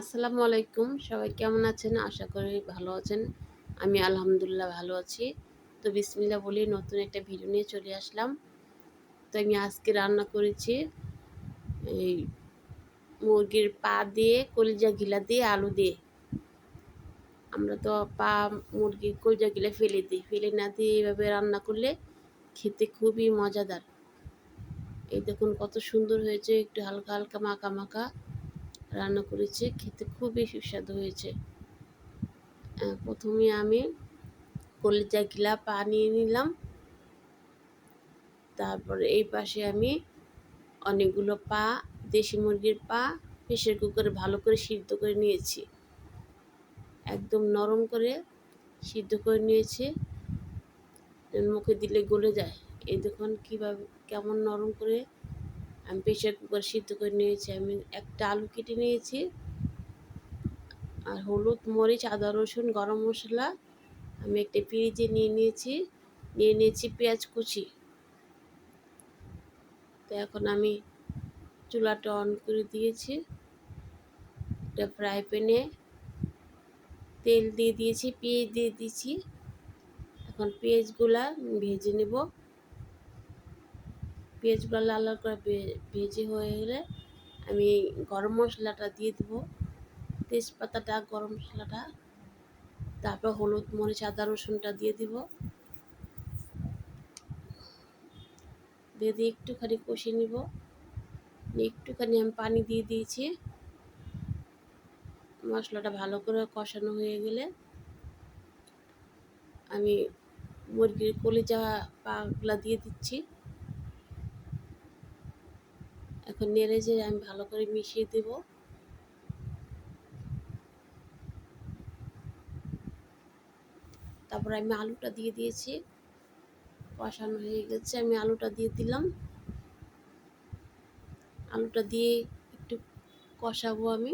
আসসালামু আলাইকুম। সবাই কেমন আছেন? আশা করি ভালো আছেন। আমি আলহামদুলিল্লাহ ভালো আছি। তো বিসমিল্লা বলি নতুন একটা ভিডিও নিয়ে চলে আসলাম। তো আমি আজকে রান্না করেছি এই মুরগির পা দিয়ে, কলিজা গিলা দিয়ে, আলু দিয়ে। আমরা তো পা মুরগির কলিজা গিলা ফেলে দিই। ফেলে না দিয়ে এইভাবে রান্না করলে খেতে খুবই মজাদার। এই দেখুন কত সুন্দর হয়েছে। একটু হালকা হালকা মাখা মাখা। রান্না করেছি, খেতে খুবই সুস্বাদু হয়েছে। প্রথমে আমি কলিজা গিলা পা নিয়ে নিলাম। তারপরে এই পাশে আমি অনেকগুলো পা, দেশি মুরগির পা প্রেশার কুকারে ভালো করে সিদ্ধ করে নিয়েছি। একদম নরম করে সিদ্ধ করে নিয়েছি। মুখে দিলে গলে যায়। এই দেখুন কীভাবে, কেমন নরম করে আমি প্রেশার কুকার সিদ্ধ করে নিয়েছি, আমি একটা আলু কেটে নিয়েছি, আর হলুদ মরিচ, আদা রসুন, গরম মশলা, আমি একটা পিঁড়িতে নিয়ে নিয়েছি নিয়ে নিয়েছি পেঁয়াজ কুচি। তো এখন আমি চুলাটা অন করে দিয়েছি একটা ফ্রাই প্যানে তেল দিয়ে দিয়েছি, পেঁয়াজ দিয়ে দিয়েছি, এখন পেঁয়াজগুলা ভেজে নেব। পেঁয়াজগুলো লাল লাল করে ভেজে হয়ে গেলে আমি গরম মশলাটা দিয়ে দেবো। তেজপাতাটা, গরম মশলাটা, তারপর হলুদ মরিচ, আদা রসুনটা দিয়ে দিব। দিয়ে দিয়ে একটুখানি কষিয়ে নিব। একটুখানি আমি পানি দিয়ে দিয়েছি। মশলাটা ভালো করে কষানো হয়ে গেলে আমি মুরগির কলিজা পাগুলা দিয়ে দিচ্ছি। এখন নেড়ে যে আমি ভালো করে মিশিয়ে দেব। তারপর আমি আলুটা দিয়ে দিয়েছি। কষানো হয়ে গেছে, আমি আলুটা দিয়ে দিলাম। আলুটা দিয়ে একটু কষাবো আমি।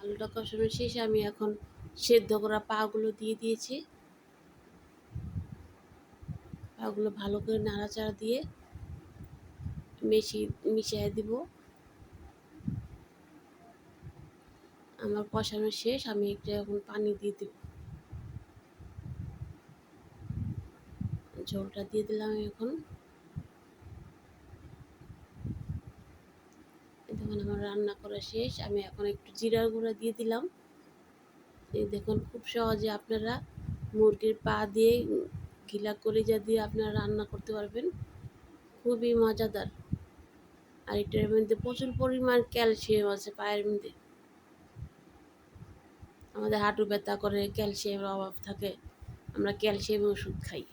আলুটা কষানো শেষে আমি এখন সেদ্ধ করা পাগুলো দিয়ে দিয়েছি। পাগুলো ভালো করে নাড়াচাড়া দিয়ে মেশি, মিশিয়ে দিব। আমার কষানো শেষ, আমি একটা এখন পানি দিয়ে দেব। ঝোলটা দিয়ে দিলাম এখন। দেখুন আমার রান্না করা শেষ, আমি এখন একটু জিরার গুঁড়া দিয়ে দিলাম। এই দেখুন খুব সহজে আপনারা মুরগির পা দিয়ে ঘিলা কলিজা দিয়ে আপনারা রান্না করতে পারবেন। খুবই মজাদার। আর এটার মধ্যে প্রচুর পরিমাণ ক্যালসিয়াম আছে পায়ের মধ্যে। আমাদের হাঁটু ব্যথা করে, ক্যালসিয়ামের অভাব থাকে। আমরা ক্যালসিয়াম ওষুধ খাই।